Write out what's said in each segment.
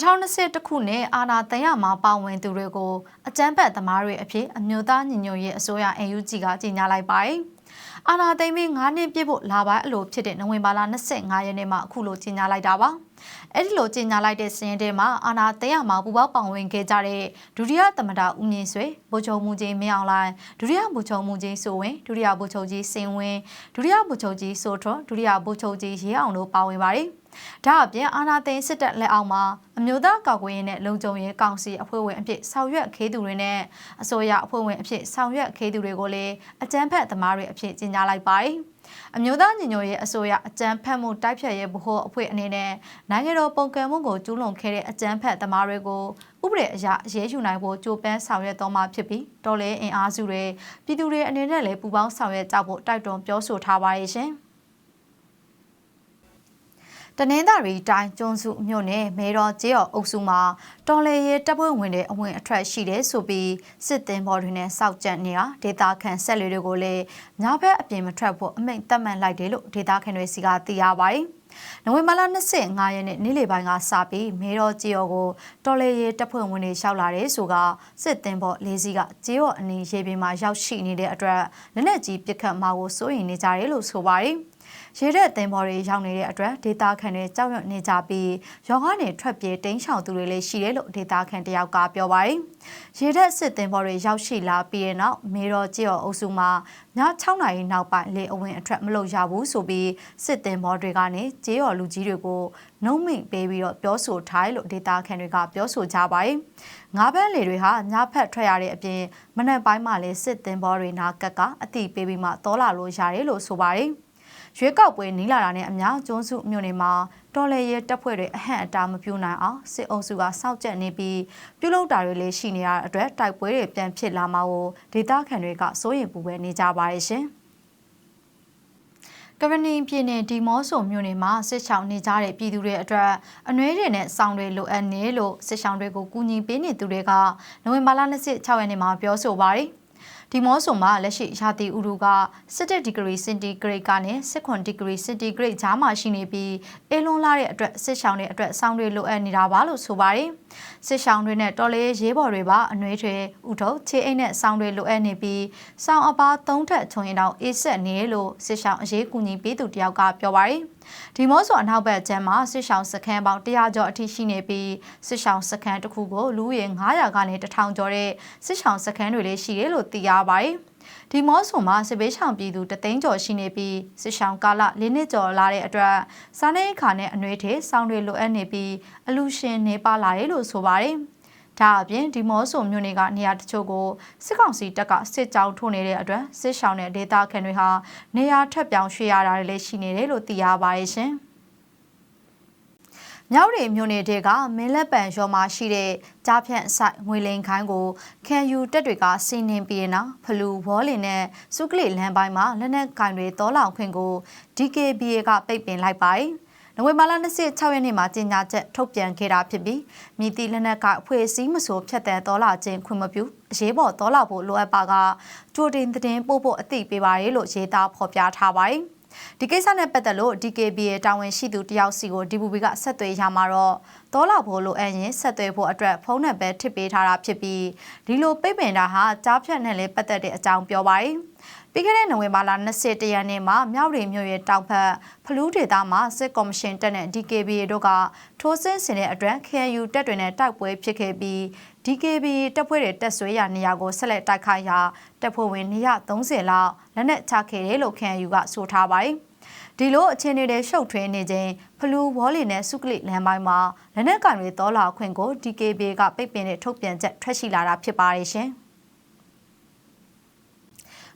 2021ခုနှစ်အာဏာသိမ်းရမှာပါဝင်သူတွေကိုအကြမ်းဖက်သမားတွေအဖြစ်အမျိုးသားညီညွတ်ရေးအစိုးရ NUG ကကြေညာလိုက်ပါတယ်။အာဏာသိမ်းပြီး9နှစ်ပြည့်ဖို့လာပိုင်းအလိုဖြစ်တဲ့နိုဝင်ဘာလ25ရက်နေ့မှာအခုလိုကြေညာလိုက်တာပါ။အဲ့ဒီလိုကြေညာလိုက်တဲ့စရင်တဲမှာအာဏာသိမ်းရမှာပူပေါပါဝင်ခဲ့ကြတဲ့ဒုတိယသမ္မတဦးမြင့်ဆွေဗိုလ်ချုပ်မှုကြီးမင်းအောင်လှိုင်ဒုတိယဗိုလ်ချုပ်မှုကြီးစိုးဝင်းဒုတိယဗိုလ်ချုပ်ကြီးစင်ဝင်းဒုတိယဗိုလ်ချုပ်ကြီးစိုးထွန်းဒုတိယဗိုလ်ချုပ်ကြီးရဲအောင်တို့ပါဝင်ပါတယ်။ ဒါအပြင်အာနာသိန်းစစ်တပ်လက်အောက်မှာအမျိုးသားကောက်ကွယ်ရေးနဲ့လုံခြုံရေးကောင်စီအဖွဲ့ဝင်အဖြစ်ဆောင်ရွက်ခေးသူတွေနဲ့အစိုးရအဖွဲ့ဝင်အဖြစ်ဆောင်ရွက်ခေးသူတွေကိုလည်းအကြမ်းဖက်သမားတွေအဖြစ်ကြီးညာလိုက်ပါတယ်။အမျိုးသားညီညွတ်ရေးအစိုးရအကြမ်းဖက်မှုတိုက်ဖျက်ရေးဗဟိုအဖွဲ့အနေနဲ့နိုင်ငံတော်ပုံကံမှုကိုကျူးလွန်ခဲ့တဲ့အကြမ်းဖက်သမားတွေကိုဥပဒေအရအရေးယူနိုင်ဖို့ကြိုးပမ်းဆောင်ရွက်တော်မှာဖြစ်ပြီးတော်လဲအင်အားစုတွေပြည်သူတွေအနေနဲ့လည်းပူးပေါင်းဆောင်ရွက်ကြဖို့တိုက်တွန်းပြောဆိုထားပါရဲ့ရှင်။ တနင်္သာရီတိုင်းကျွန်းစုမြို့နယ်မေတော်ကျေးော်အုပ်စုမှာတော်လေရဲတပ်ဖွဲ့ဝင်တွေအဝင်အထွက်ရှိတယ်ဆိုပြီးစစ်တင်ဘော်တွေနဲ့စောက်ကြက်နေတာဒေတာခန်ဆက်လေတွေကိုလည်းညဘက်အပြင်မထွက်ဖို့အမိန့်တက်မှန်လိုက်တယ်လို့ဒေတာခန်တွေစီကသိရပါတယ်။နိုဝင်ဘာလ25ရက်နေ့နေ့လယ်ပိုင်းကစပြီးမေတော်ကျေးော်ကိုတော်လေရဲတပ်ဖွဲ့ဝင်တွေရှောက်လာတယ်ဆိုကစစ်တင်ဘော်လေးစီးကကျေးော်အနီးရေပြင်မှာရောက်ရှိနေတဲ့အတွက်လက်နက်ကြီးပစ်ခတ်မှာကိုစိုးရိမ်နေကြတယ်လို့ဆိုပါတယ်။ ရေတဲ့သင်္ဘောတွေရောက်နေတဲ့အတွက်ဒေတာခန်တွေကြောက်ရွံ့နေကြပြီးရောကနေထွက်ပြေးတိမ်းရှောင်သူတွေလည်းရှိတယ်လို့ဒေတာခန်တယောက်ကပြောပါတယ်။ရေတဲ့စစ်သင်္ဘောတွေရောက်ရှိလာပြီးတဲ့နောက်မေတော်ကျေော်အုပ်စုမှာည6နာရီနောက်ပိုင်းလေအဝင်အထွက်မလုပ်ရဘူးဆိုပြီးစစ်သင်္ဘောတွေကနေကျေးော်လူကြီးတွေကိုနှုံးမိန်ပေးပြီးတော့ပြောဆိုထားတယ်လို့ဒေတာခန်တွေကပြောဆိုကြပါတယ်။ငါးပန်းလေတွေဟာညဖက်ထွက်ရတဲ့အပြင်မနက်ပိုင်းမှာလည်းစစ်သင်္ဘောတွေနာကတ်ကအတိပေးပြီးမှတောလာလို့ရတယ်လို့ဆိုပါတယ်။ ရွေးကောက်ပွဲနီးလာတာနဲ့အမျှကျွန်းစုမြို့နယ်မှာတော်လှန်ရေးတပ်ဖွဲ့တွေအဟန့်အတားမပြုနိုင်အောင်စစ်အုပ်စုကစောင့်ကြပ်နေပြီးပြုလုပ်တာတွေလည်းရှိနေရတဲ့အတွက်တိုက်ပွဲတွေပြန်ဖြစ်လာမှာကိုဒေသခံတွေကစိုးရိမ်ပူပန်နေကြပါရဲ့ရှင်ကဗနီပြည်နယ်ဒီမော့ဆိုမြို့နယ်မှာစစ်ချောင်းနေကြတဲ့ပြည်သူတွေအတွက်အနှွေးတွေနဲ့စောင်းတွေလိုအပ်နေလို့စစ်ချောင်းတွေကိုကူညီပေးနေသူတွေကနိုဝင်ဘာလ26ရက်နေ့မှာပြောဆိုပါတယ် ဒီမောဆိုမှာလက်ရှိရာသီဥတုက17ဒီဂရီစင်တီဂရိတ်ကနေ19ဒီဂရီစင်တီဂရိတ်ကြားမှာရှိနေပြီးအေးလွန်လာတဲ့အတွက်စစ်ဆောင်တွေအတွက်ဆောင်းတွေလိုအပ်နေတာပါလို့ဆိုပါတယ်စစ်ဆောင်တွေနဲ့တော်လေးရေးပေါ်တွေပါအနှွေးတွေဥထုပ်ခြေအိတ်နဲ့ဆောင်းတွေလိုအပ်နေပြီးဆောင်းအပါသုံးထက်ချုံရင်တော့အေးဆက်နေလို့စစ်ဆောင်အရေးကူညီပေးသူတယောက်ကပြောပါတယ်ဒီမောဆိုအနောက်ဘက်ကျမ်းမှာစစ်ဆောင်စခန်းပေါင်း100ကျော်အထိရှိနေပြီးစစ်ဆောင်စခန်းတစ်ခုကိုလူဦးရေ900ကနေ1000ကျော်တဲ့စစ်ဆောင်စခန်းတွေလည်းရှိတယ်လို့သိရပါတယ်။ ဒီမောဆိုမှာစစ်ဘေးရှောင်ပြည်သူတသိန်းကျော်ရှိနေပြီးစစ်ရှောင်ကာလ၄နှစ်ကျော်လာတဲ့အတွက်စားနေခါနဲ့အနှွေးထေစောင်းတွေလိုအပ်နေပြီးအလူရှင်နေပါလာတယ်လို့ဆိုပါတယ်။ဒါအပြင်ဒီမော့ဆိုမြို့နယ်ကနေရာတချို့ကိုစစ်ကောင်စီတပ်ကစစ်ကြောင်းထိုးနေတဲ့အတွက်စစ်ရှောင်းတဲ့ဒေသခံတွေဟာနေရာထပ်ပြောင်းရွှေ့ရတာတွေလည်းရှိနေတယ်လို့သိရပါတယ်ရှင်။ မြောက်ရီမြို့နယ်တဲကမင်းလက်ပံရောမှာရှိတဲ့ကြားဖြန့်ဆိုင်ငွေလိန်ခိုင်းကိုခံယူတက်တွေကစီးနှင်ပြီးနောက်ဖလူဝေါ်လင်နဲ့စုကလီလမ်းပိုင်းမှာလက်နက်ကင်တွေတောလောင်ခွင့်ကို DKBA ကပိတ်ပင်လိုက်ပါတယ်။နိုဝင်ဘာလ26ရက်နေ့မှာကြေညာချက်ထုတ်ပြန်ခဲ့တာဖြစ်ပြီးမြည်တီလက်နက်ကအဖွဲ့အစည်းမဆိုဖြတ်တန်းတော်လာခြင်းခွင့်မပြုအရေးပေါ်တော်လာဖို့လိုအပ်ပါကကြိုတင်သတင်းပို့ဖို့အသိပေးပါရလို့ရေးသားဖော်ပြထားပါတယ် ဒီကိစ္စနဲ့ပတ်သက်လို့ DKB ရဲ့တာဝန်ရှိသူတယောက်စီကို DBB ကဆက်သွယ်ရမှာတော့ဒေါ်လာဖို့လိုအပ်ရင်ဆက်သွယ်ဖို့အတွက်ဖုန်းနံပါတ်ထစ်ပေးထားတာဖြစ်ပြီးဒီလိုပိတ်ပင်တာဟာကြားဖြတ်နဲ့လည်းပတ်သက်တဲ့အကြောင်းပြောပါတယ် ပြီးခဲ့တဲ့နိုဝင်ဘာလ21ရက်နေ့မှာမြောက်ရီမြို့ရဲ့တောင်ဘက်ဖလူးဒေသမှာစစ်ကော်မရှင်တပ်နဲ့ DKBA တို့ကထိုးဆင်းဆင်တဲ့အတွက် KNU တပ်တွေနဲ့တိုက်ပွဲဖြစ်ခဲ့ပြီး DKBA တပ်ဖွဲ့တွေတက်ဆွဲရနေရာကိုဆက်လက်တိုက်ခိုက်ရာတပ်ဖွဲ့ဝင်230လောက်လက်နက်ချခဲ့တယ်လို့ KNU ကဆိုထားပါတယ်ဒီလိုအခြေအနေတွေရှုပ်ထွေးနေခြင်းဖလူဝေါ်လီနဲ့စုကလစ်လမ်းပိုင်းမှာလက်နက်ကင်တွေတော်လာခွင့်ကို DKB ကပိတ်ပင်တဲ့ထုတ်ပြန်ချက်ထွက်ရှိလာတာဖြစ်ပါတယ်ရှင်။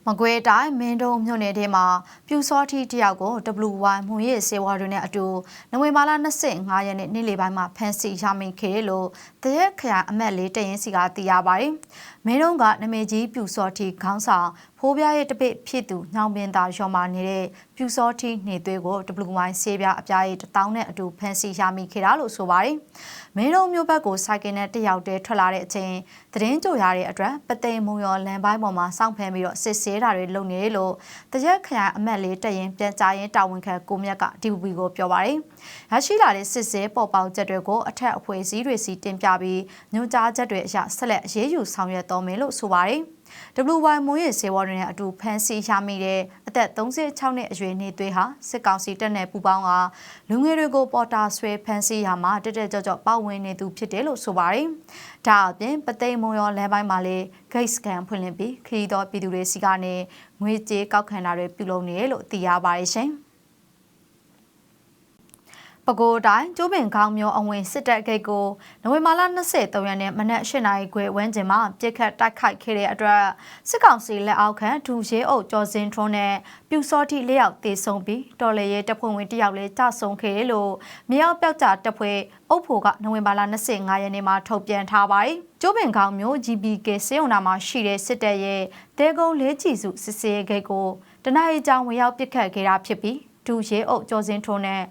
မကွေးတိုင်းမင်းတုံမြို့နယ်ထဲမှာပြူစောတိတယောက်ကို WY မှုရည်စေဝါတွေနဲ့အတူနိုဝင်ဘာလ25ရက်နေ့နေ့လယ်ပိုင်းမှာဖမ်းဆီးရမိခဲ့တယ်လို့တရက်ခရိုင်အမတ်လေးတရင်စီကသိရပါတယ်။မင်းတုံကနမေကြီးပြူစောတိခေါင်းဆောင် ဖိုဖိုးပြားရဲ့တပိတ်ဖြစ်သူညောင်ပင်သာရော်မာနေတဲ့ပြူစောတီနေသွေးကို WY ဆေးပြားအပြားရဲ့တထောင်နဲ့အတူဖမ်းဆီးရမိခဲ့တာလို့ဆိုပါတယ်။မင်းတို့မျိုးဘက်ကိုစိုက်ကင်နဲ့တယောက်တည်းထွက်လာတဲ့အချိန်သတင်းကြိုရတဲ့အတွက်ပသိမ်မုံရောလန်ပိုင်းပေါ်မှာစောင့်ဖမ်းပြီးတော့စစ်ဆေးတာတွေလုပ်နေတယ်လို့တရက်ခရိုင်အမတ်လေးတက်ရင်ပြန်ကြားရင်တာဝန်ခံကိုမြတ်က DVB ကိုပြောပါတယ်။ရရှိလာတဲ့စစ်ဆေးပေါ်ပေါက်ချက်တွေကိုအထက်အဖွဲ့အစည်းတွေစီတင်ပြပြီးညွှန်ကြားချက်တွေအရဆက်လက်အရေးယူဆောင်ရွက်တော်မယ်လို့ဆိုပါတယ်။ WY မိုးရဲ့စေဝါတွေနဲ့အတူဖမ်းဆီးရမိတဲ့အသက်36နှစ်အရွယ်နေသွေးဟာစစ်ကောင်စီတပ်နဲ့ပူးပေါင်းကလူငယ်တွေကိုပေါ်တာဆွဲဖမ်းဆီးရမှာတက်တက်ကြော့ကြော့ပေါဝင်နေသူဖြစ်တယ်လို့ဆိုပါတယ်။ဒါအပြင်ပသိမ်မုံရောလမ်းပိုင်းမှာလည်း gate scan ဖွင့်လှစ်ပြီးခရီးတော်ပြည်သူတွေစီကနေငွေကြေးကောက်ခံတာတွေပြုလုပ်နေတယ်လို့သိရပါတယ်ရှင်။ ပဲခူးတိုင်းကျိုးပင်ခေါင်းမျိုးအဝင်စစ်တပ်ဂိတ်ကိုနိုဝင်ဘာလ23ရက်နေ့မနက်8နာရီခွဲဝန်းကျင်မှာပြစ်ခတ်တိုက်ခိုက်ခဲ့တဲ့အတွက်စစ်ကောင်စီလက်အောက်ခံဒူရဲအုပ်ကျော်စင်ထွန်းနဲ့ပြူစောတိလျောက်တေဆုံးပြီးတော်လေရဲတပ်ဖွဲ့ဝင်တယောက်လည်းကြဆုံးခဲ့တယ်လို့မြောက်ပြောက်ကြတပ်ဖွဲ့အုပ်ဖို့ကနိုဝင်ဘာလ25ရက်နေ့မှာထုတ်ပြန်ထားပါတယ်။ကျိုးပင်ခေါင်းမျိုး GBK စေုံနာမှာရှိတဲ့စစ်တပ်ရဲ့တဲကုန်းလေးချီစုစစ်စေးဂိတ်ကိုတနအီကြောင်ဝင်ရောက်ပစ်ခတ်ခဲ့တာဖြစ်ပြီးဒူရဲအုပ်ကျော်စင်ထွန်းနဲ့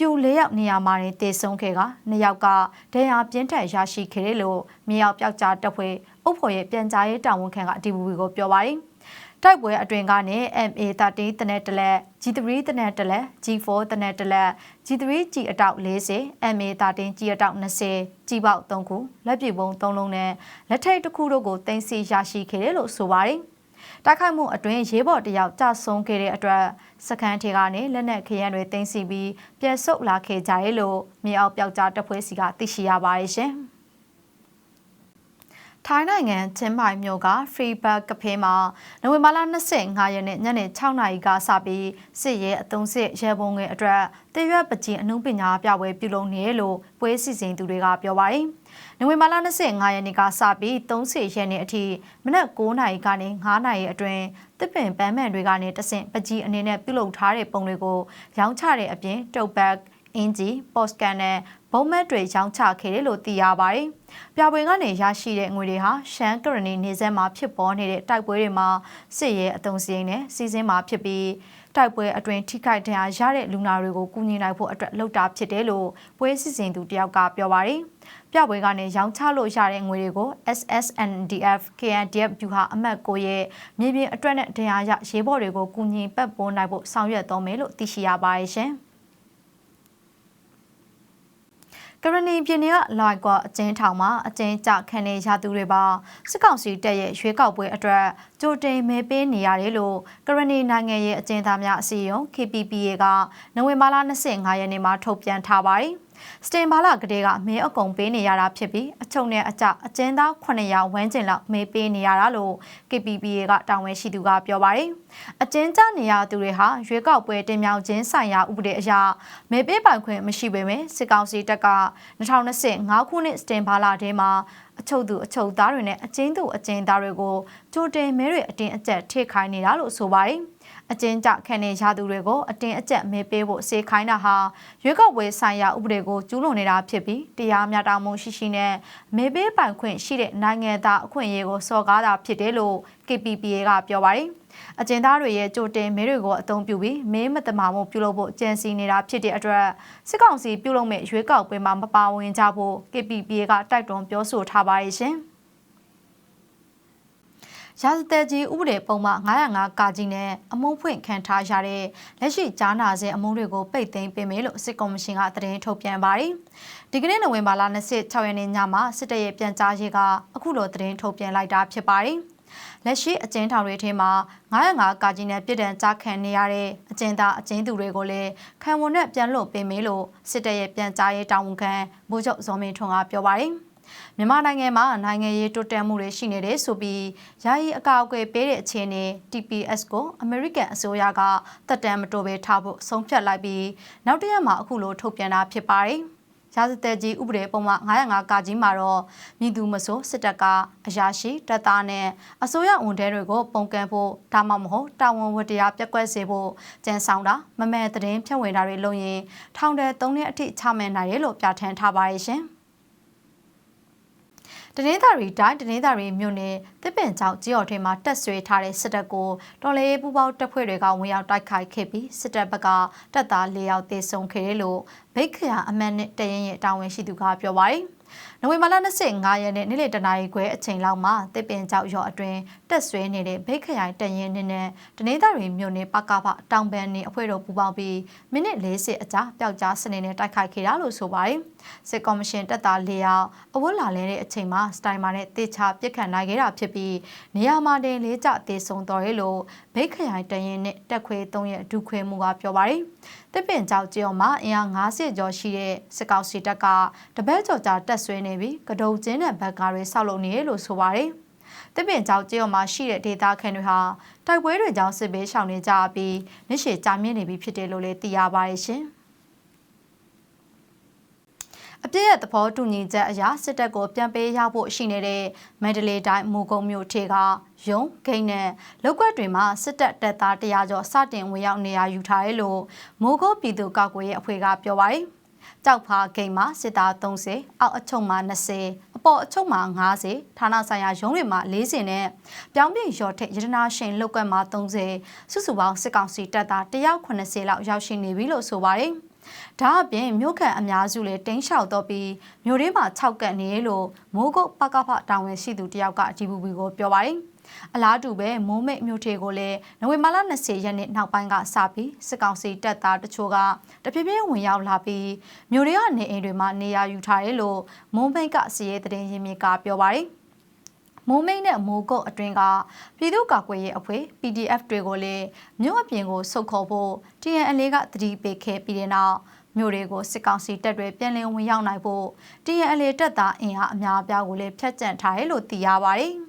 ပြူ၄ယောက်နေရာမှာတင်တည်ဆုံးခဲ့ကနှစ်ယောက်ကဒဏ်ရာပြင်းထန်ရရှိခဲ့တယ်လို့မြေရောက်ပြောက်ကြားတပ်ဖွဲ့အုပ်ဖော်ရဲ့ပြန်ကြားရေးတာဝန်ခံက DVB ကိုပြောပါတယ်။တိုက်ပွဲအတွင်ကနေ MA13 တနက်တလက် G3 တနက်တလက် G4 တနက်တလက် G3 G အတောက်40 MA13 G အတောက်20 G ပေါက်3ခုလက်ပြပုံ3လုံးနဲ့လက်ထိတ်တစ်ခုတို့ကိုတင်စီရရှိခဲ့တယ်လို့ဆိုပါတယ်။ တိုက်ခိုက်မှုအတွင်းရေးဘော်တယောက်ကြဆုံးခဲ့တဲ့အတွက်စခန်းထေကနေလက်နက်ခရမ်းတွေတင်စီပြီးပြဲဆုပ်လာခဲ့ကြရဲ့လို့မြေအောက်ပြောက်ကြားတပ်ဖွဲ့စီကသိရှိရပါတယ်ရှင်။ထိုင်းနိုင်ငံချင်းမိုင်မြို့က Free Bag ကဖေးမှာနိုဝင်ဘာလ25ရက်နေ့ညနေ6နာရီကစပြီးစစ်ရဲအုံစစ်ရဲဘုံငယ်အတွက်တရွက်ပကြီးအမှုပညာပြပွဲပြုလုပ်နေလို့ပွဲစီစဉ်သူတွေကပြောပါတယ်။ နိုဝင်ဘာလ25ရက်နေ့ကစပြီး30ရက်နေ့အထိမနက်9နာရီကနေ9နာရီအတွင်းတစ်ပင်ပန်းမှန်တွေကနေတဆင့်ပကြီးအနေနဲ့ပြုလုပ်ထားတဲ့ပုံတွေကိုရောင်းချတဲ့အပြင်တုတ်ဘက်အင်ဂျီပေါ့စကန်နဲ့ဘုံမက်တွေရောင်းချခဲ့တယ်လို့သိရပါတယ်။ပြပွဲကနေရရှိတဲ့ငွေတွေဟာရှမ်းကရဏီနေဆက်မှာဖြစ်ပေါ်နေတဲ့တိုက်ပွဲတွေမှာစစ်ရဲအုံစည်းနဲ့စီစဉ်မှာဖြစ်ပြီး တိုက်ပွဲအတွင်းထိခိုက်ဒဏ်ရာရတဲ့လူနာတွေကိုကူညီနိုင်ဖို့အတွက်လှုပ်တာဖြစ်တယ်လို့ပွဲစီစဉ်သူတယောက်ကပြောပါတယ်။ပြပွဲကနေရောင်းချလို့ရတဲ့ငွေတွေကို SSNDF KNDF ဗျူဟာအမှတ်9ရဲ့မြေပြင်အတွက်နဲ့ဒဏ်ရာရရေးဘော်တွေကိုကူညီပတ်ပိုးနိုင်ဖို့ဆောင်ရွက်တော်မယ်လို့သိရှိရပါတယ်ရှင်။ ကရဏီပြည်နယ်ကလိုက်ကွာအကျဉ်းထောင်မှာအကျဉ်းချခံနေရသူတွေပါစစ်ကောင်စီတပ်ရဲ့ရွေးကောက်ပွဲအတွက်ကြိုတင်မဲပေးနေရတယ်လို့ကရဏီနိုင်ငံရဲ့အကျဉ်းသားများအစည်းအရုံး KPPA ကနိုဝင်ဘာလ25ရက်နေ့မှာထုတ်ပြန်ထားပါတယ်။ စတင်ဘာလကလေးကမဲအကုံပေးနေရတာဖြစ်ပြီးအချုံနဲ့အကြအကျဉ်းသား900ဝန်းကျင်လောက်မဲပေးနေရတာလို့ KPPA ကတာဝန်ရှိသူကပြောပါတယ်။အကျဉ်းကျနေရသူတွေဟာရွေးကောက်ပွဲတင်မြှောက်ခြင်းဆိုင်ရာဥပဒေအရမဲပေးပိုင်ခွင့်မရှိပေမဲ့စစ်ကောင်စီတပ်က2025ခုနှစ်စတင်ဘာလထဲမှာအချုပ်သူအချုပ်သားတွေနဲ့အကျဉ်းသူအကျဉ်းသားတွေကိုကြိုတင်မဲတွေအတင်းအကျပ်ထိခိုင်းနေတာလို့ဆိုပါတယ်။ အကျဉ်းချခံနေရသူတွေကိုအတင်းအကျပ်မဲပေးဖို့စေခိုင်းတာဟာရွေးကောက်ပွဲဆိုင်ရာဥပဒေကိုကျူးလွန်နေတာဖြစ်ပြီးတရားမျှတမှုရှိရှိနဲ့မဲပေးပိုင်ခွင့်ရှိတဲ့နိုင်ငံသားအခွင့်အရေးကိုစော်ကားတာဖြစ်တယ်လို့ KPPA ကပြောပါတယ်အကျဉ်းသားတွေရဲ့ကြိုတင်မဲတွေကိုအသုံးပြုပြီးမဲမတမာမှုပြုလုပ်ဖို့ကြံစီနေတာဖြစ်တဲ့အတွက်စစ်ကောင်စီပြုလုပ်မဲ့ရွေးကောက်ပွဲမှာမပါဝင်ကြဖို့ KPPA ကတိုက်တွန်းပြောဆိုထားပါတယ်ရှင်။ ရာဇသက်ကြီးဥပဒေပုံမှ905ကကြီးနဲ့အမုန်းဖွင့်ခံထားရတဲ့လက်ရှိကြားနာစဉ်အမုန်းတွေကိုပိတ်သိမ်းပေးမယ်လို့စစ်ကော်မရှင်ကသတင်းထုတ်ပြန်ပါတယ်။ဒီကနေ့နိုဝင်ဘာလ26ရက်နေ့ညမှာစစ်တပ်ရဲ့ပြန်ကြားရေးကအခုလိုသတင်းထုတ်ပြန်လိုက်တာဖြစ်ပါတယ်။လက်ရှိအကျဉ်းထောင်တွေထဲမှာ905ကာကြီးနဲ့ပြည်တံကြားခံနေရတဲ့အကျဉ်းသားအကျဉ်းသူတွေကိုလည်းခံဝန်နဲ့ပြန်လွှတ်ပေးမယ်လို့စစ်တပ်ရဲ့ပြန်ကြားရေးတာဝန်ခံဗိုလ်ချုပ်ဇော်မင်းထွန်းကပြောပါတယ်။ မြန်မာနိုင်ငံမှာနိုင်ငံရေးတိုးတက်မှုတွေရှိနေတယ်ဆိုပြီးယာယီအကောက်အကွယ်ပေးတဲ့အခြေအနေ TPS ကိုအမေရိကန်အစိုးရကတက်တမ်းမတိုးဘဲထားဖို့ဆုံးဖြတ်လိုက်ပြီးနောက်တရက်မှာအခုလိုထုတ်ပြန်တာဖြစ်ပါတယ်။ရာဇသက်ကြီးဥပဒေပုံမှန်905ကကြီးမှာတော့မြည်သူမဆိုစစ်တပ်ကအရာရှိတပ်သားနဲ့အစိုးရဝန်ထမ်းတွေကိုပုံကန်ဖို့ဒါမှမဟုတ်တာဝန်ဝတ္တရားပြက်ကွက်စေဖို့ကြံဆောင်တာမမဲသတင်းဖြန့်ဝေတာတွေလုပ်ရင်ထောင်ထဲ၃နှစ်အထိချမှတ်နိုင်တယ်လို့ပြဋ္ဌာန်းထားပါရဲ့ရှင်။ တနင်္သာရီတိုင်းတနင်္သာရီမြို့နယ်တစ်ပင်ချောင်းကြေးော်ထွင်းမှာတက်ဆွေထားတဲ့စစ်တပ်ကိုတော်လေးပူပေါတပ်ဖွဲ့တွေကဝင်ရောက်တိုက်ခိုက်ခဲ့ပြီးစစ်တပ်ဘက်ကတပ်သား၄ယောက်သေဆုံးခဲ့တယ်လို့ဗိတ်ခရအမတ်နဲ့တရင်ရဲ့တာဝန်ရှိသူကပြောပါတယ်။နိုဝင်ဘာလ25ရက်နေ့နေ့လယ်တနာရီခွဲအချိန်လောက်မှာတစ်ပင်ကျောက်ရောအတွင်တက်ဆွဲနေတဲ့ဘိတ်ခရိုင်တရင်နဲ့နဲ့တနေသားရီမြို့နယ်ပကပတောင်ပန်းနေအဖွဲ့တော်ပူးပေါင်းပြီးမိနစ်40အကြာပျောက်ကြားစနေနဲ့တိုက်ခိုက်ခဲ့တာလို့ဆိုပါတယ်။စစ်ကော်မရှင်တပ်သား၄ယောက်အဝတ်လာလဲတဲ့အချိန်မှာစတိုင်မာနဲ့တေချာပြစ်ခတ်နိုင်ခဲ့တာဖြစ်ပြီးနေရာမှာတင်လေးကျတေဆုံတော်ရဲလို့ဘိတ်ခရိုင်တရင်နဲ့တက်ခွဲ၃ရက်ဒုခွဲမှုကပြောပါတယ်။တစ်ပင်ကျောက်ကျော်မှာအင်အား90ကျော်ရှိတဲ့စစ်ကောက်စီတပ်ကတပတ်ကျော်ကြာတက်ဆွဲနေပြီးကဒုံကျင်းတဲ့ဘက်ကားတွေဆောက်လုပ်နေရလို့ဆိုပါတယ်။တပင်ကျောက်ကျေးရွာမှာရှိတဲ့ဒေသခံတွေဟာတိုက်ပွဲတွေကြောင့်စစ်ဘေးရှောင်နေကြပြီးမြစ်ရှည်ကြာမြင့်နေပြီဖြစ်တယ်လို့လည်းသိရပါတယ်ရှင်။အပြည့်ရဲ့သဘောတူညီချက်အရစစ်တပ်ကိုပြန်ပေးရဖို့ရှိနေတဲ့မန္တလေးတိုင်းမူကုံမြို့ထေကရုံးဂိတ်နဲ့လောက်ကွက်တွေမှာစစ်တပ်တပ်သားတရားကျော်စတင်ဝင်ရောက်နေရယူထားတယ်လို့မိုးကုတ်ပြည်သူ့ကောက်ွယ်ရဲ့အဖွဲ့ကပြောပါတယ်။ ကြောက်ဖာဂိမ်းမှာစစ်သား30အောက်အချုံမှာ20အပေါ်အချုံမှာ90ဌာနဆိုင်ရာရုံးတွေမှာ40နဲ့ပြောင်းပြင်ရော်ထက်ရတနာရှင်လောက်ကွက်မှာ30စုစုပေါင်းစစ်ကောင်စီတပ်သား180လောက်ရောက်ရှိနေပြီလို့ဆိုပါတယ်ဒါအပြင်မြို့ခံအများစုလည်းတင်းလျှောက်တော့ပြီးမြို့ထဲမှာ၆ကတ်နေလို့မိုးကုတ်ပကဖတာဝန်ရှိသူတယောက်က GBB ကိုပြောပါတယ် အလားတူပဲမိုးမိတ်မြို့ထေကိုလည်းနိုဝင်ဘာလ20ရက်နေ့နောက်ပိုင်းကစပြီးစစ်ကောင်စီတပ်သားတချို့ကတဖြည်းဖြည်းဝင်ရောက်လာပြီးမြို့တွေကနေအိမ်တွေမှာနေရာယူထားတယ်လို့မိုးမိတ်ကစီရဲတဲ့ရင်မြစ်ကပြောပါတယ်မိုးမိတ်နဲ့မိုးကုတ်အတွင်းကပြည်သူ့ကာကွယ်ရေးအဖွဲ့ PDF တွေကိုလည်းမြို့အပြင်ကိုစုပ်ခေါ်ဖို့ TNL ကတတိပေးခဲ့ပြီးတဲ့နောက်မြို့တွေကိုစစ်ကောင်စီတပ်တွေပြန်လည်ဝင်ရောက်နိုင်ဖို့ TNL တပ်သားအင်အားအများအပြားကိုလည်းဖျက်ကျန်ထားတယ်လို့သိရပါတယ်။